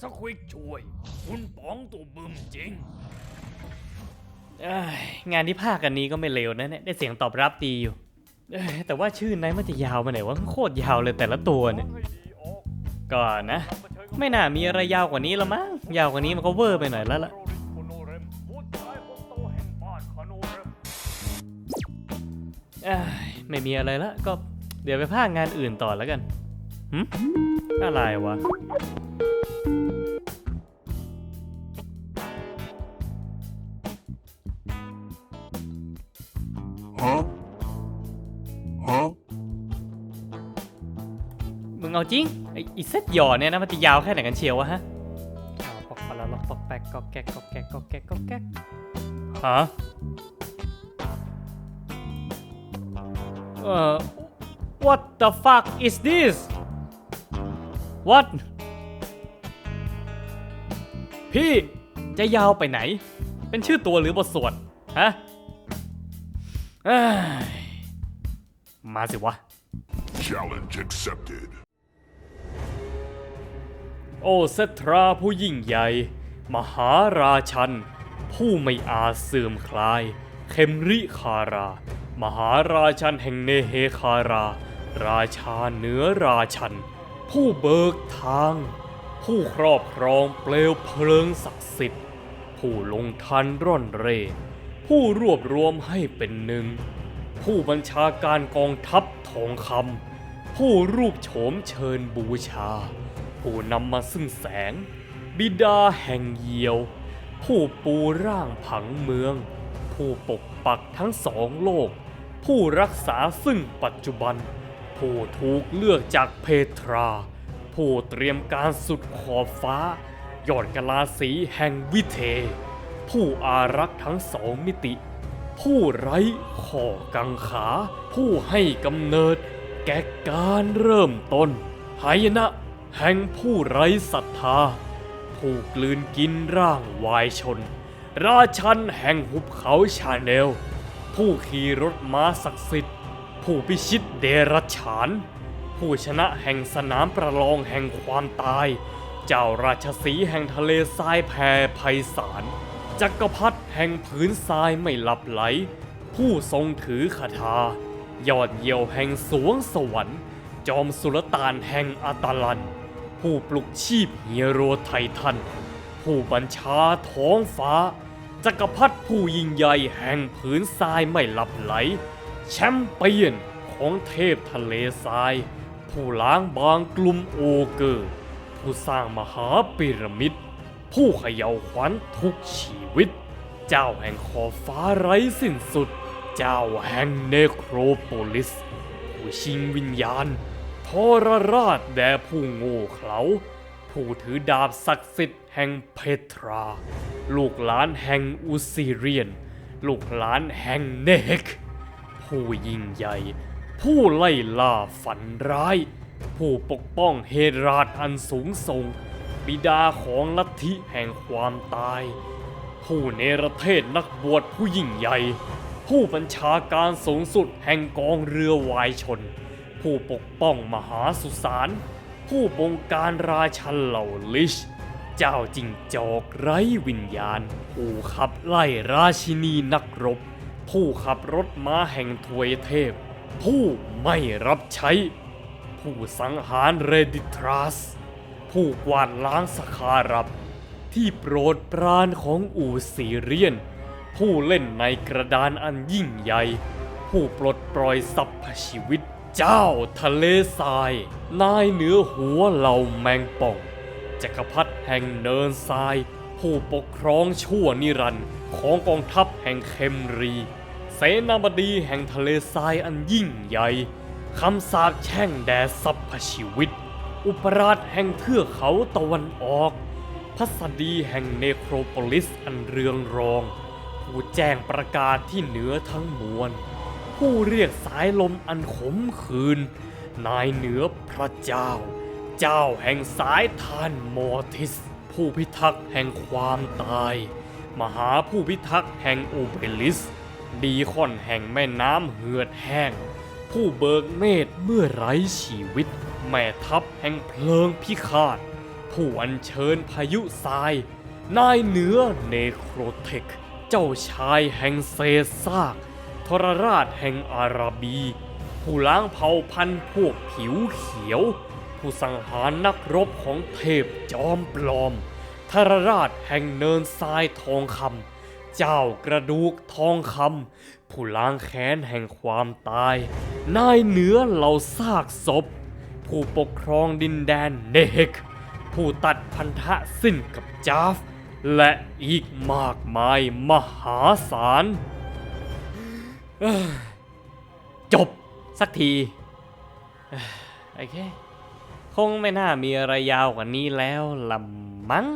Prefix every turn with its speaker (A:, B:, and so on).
A: สควิกช่วย คุณป๋องตัวบึมจริง
B: เอ้ยงานที่ภาคกันนี้ก็ไม่เลวนะเนี่ยได้เสียงตอบรับดีอยู่เอ้ยแต่ว่าชื่อนั้นมันจะยาวมาไหนวะโคตรยาวเลยแต่ละตัวเนี่ยก็นะ ไม่น่ามีอะไรยาวกว่านี้ละมั้งยาวกว่านี้มันก็เวอร์ไปหน่อยแล้วล่ะเอ้ยไม่มีอะไรละก็เดี๋ยวไปภาคงานอื่นต่อแล้วกันหึอะไรวะ
C: Huh?
B: มึงเอาจริงไอ้ไอีเซตหย่อเนี่ยนะมันจะยาวแค่ไหนกันเชียววะฮะอ้าวปอกปะละล็อกปอกแป๊กกอกแก๊กกอกแก๊กกอกแก๊กกอกแก๊กฮะเอ่อ what the fuck is this what พี่จะยาวไปไหน เป็นชื่อตัวหรือบทสวด ฮะเอ้ย มาสิวะ
C: Challenge accepted.
B: โอเซตราผู้ยิ่งใหญ่ มหาราชัน ผู้ไม่อาจเสื่อมคลาย เคมริคารา มหาราชันแห่งเนเฮคารา ราชาเหนือราชัน ผู้เบิกทาง ผู้ครอบครองเปลวเพลิงศักดิ์สิทธิ์ ผู้ลงทันร่อนเร่ ผู้รวบรวมให้เป็นหนึ่ง ผู้บัญชาการกองทัพทองคำผู้รูปโฉมเชิญบูชา ผู้นำมาซึ่งแสง บิดาแห่งเยียว ผู้ปูร่างผังเมือง ผู้ปกปักทั้งสองโลก ผู้รักษาซึ่งปัจจุบัน ผู้ถูกเลือกจากเพทรา ผู้เตรียมการสุดขอบฟ้า ยอดกลาสีแห่งวิเท ผู้อารักษ์ทั้งสองมิติ ผู้ไร้ข้อกังขา ผู้ให้กำเนิด แก่การเริ่มต้นหายนะ แห่งผู้ไร้ศรัทธา ผู้กลืนกินร่างวายชน ราชันแห่งหุบเขาชาแนล ผู้ขี่รถม้าศักดิ์สิทธิ์ ผู้พิชิตเดรัจฉาน ผู้ชนะแห่งสนามประลองแห่งความตาย เจ้าราชสีแห่งทะเลทรายแผ่ไพศาล จักรพรรดิแห่งผืนทรายไม่หลับไหล ผู้ทรงถือคาถายอดเยี่ยวแห่งสวงสวรรค์ จอมสุลต่านแห่งอาตาลัน ผู้ปลุกชีพเฮโรไททัน ผู้บัญชาท้องฟ้า จักรพรรดิผู้ยิ่งใหญ่แห่งผืนทรายไม่หลับไหล แชมเปี้ยนของเทพทะเลทราย ผู้ล้างบางกลุ่มโอเกอร์ ผู้สร้างมหาปิรามิด ผู้เขย่าขวัญทุกชีวิต เจ้าแห่งขอบฟ้าไร้สิ้นสุด เจ้าแห่งเนโครโปลิส ผู้ชิงวิญญาณทรราชแด่ผู้โง่เขลาผู้ถือดาบศักดิ์สิทธิ์แห่งเพทรา ลูกหลานแห่งอุซิเรียน ลูกหลานแห่งเนกผู้ยิ่งใหญ่ ผู้ไล่ล่าฝันร้าย ผู้ปกป้องเฮราชอันสูงส่ง บิดาของลัทธิแห่งความตาย ผู้เนรเทศนักบวชผู้ยิ่งใหญ่ ผู้บัญชาการสูงสุดแห่งกองเรือวายชน ผู้ปกป้องมหาสุสาน ผู้บงการราชันเหล่าลิช เจ้าจิงจอกไร้วิญญาณ ผู้ขับไล่ราชินีนักรบ ผู้ขับรถม้าแห่งทวยเทพ ผู้ไม่รับใช้ ผู้สังหารเรดิทรัส ผู้กวาดล้างสคารับ ที่โปรดปรานของอูซีเรียน ผู้เล่นในกระดานอันยิ่งใหญ่ ผู้ปลดปล่อยสรรพชีวิตเจ้าทะเลทราย นายเหนือหัวเหล่าแมงป่องจักรพรรดิแห่งเนินทราย ผู้ปกครองชั่วนิรันดร์ของกองทัพแห่งเคมรี เสนาบดีแห่งทะเลทรายอันยิ่งใหญ่คำสาปแช่งแด่สรรพชีวิต อุปราชแห่งเทือกเขาตะวันออกพัสดีแห่งเนโครโปลิสอันเรืองรอง ผู้แจ้งประกาศที่เหนือทั้งมวล ผู้เรียกสายลมอันขมขื่นนายเหนือพระเจ้า เจ้าแห่งสายทานมอร์ทิส ผู้พิทักษ์แห่งความตาย มหาผู้พิทักษ์แห่งอูเบลิส ดีคอนแห่งแม่น้ำเหือดแห้ง ผู้เบิกเนตเมื่อไร้ชีวิต แม่ทัพแห่งเพลิงพิฆาต ผู้อัญเชิญพายุทราย นายเหนือเนโครเทค เจ้าชายแห่งเศษซากทรราชแห่งอาราบี ผู้ล้างเผ่าพันธุ์พวกผิวเขียว ผู้สังหารนักรบของเทพจอมปลอมทรราชแห่งเนินทรายทองคำเจ้ากระดูกทองคำผู้ล้างแค้นแห่งความตาย นายเหนือเหล่าซากศพ ผู้ปกครองดินแดนเนเฮกผู้ตัดพันธะสิ้นกับจาฟ และอีกมากมายมหาศาลจบสักทีเอ้อโอเค คงไม่น่ามีอะไรยาวกว่านี้แล้วละมั้ง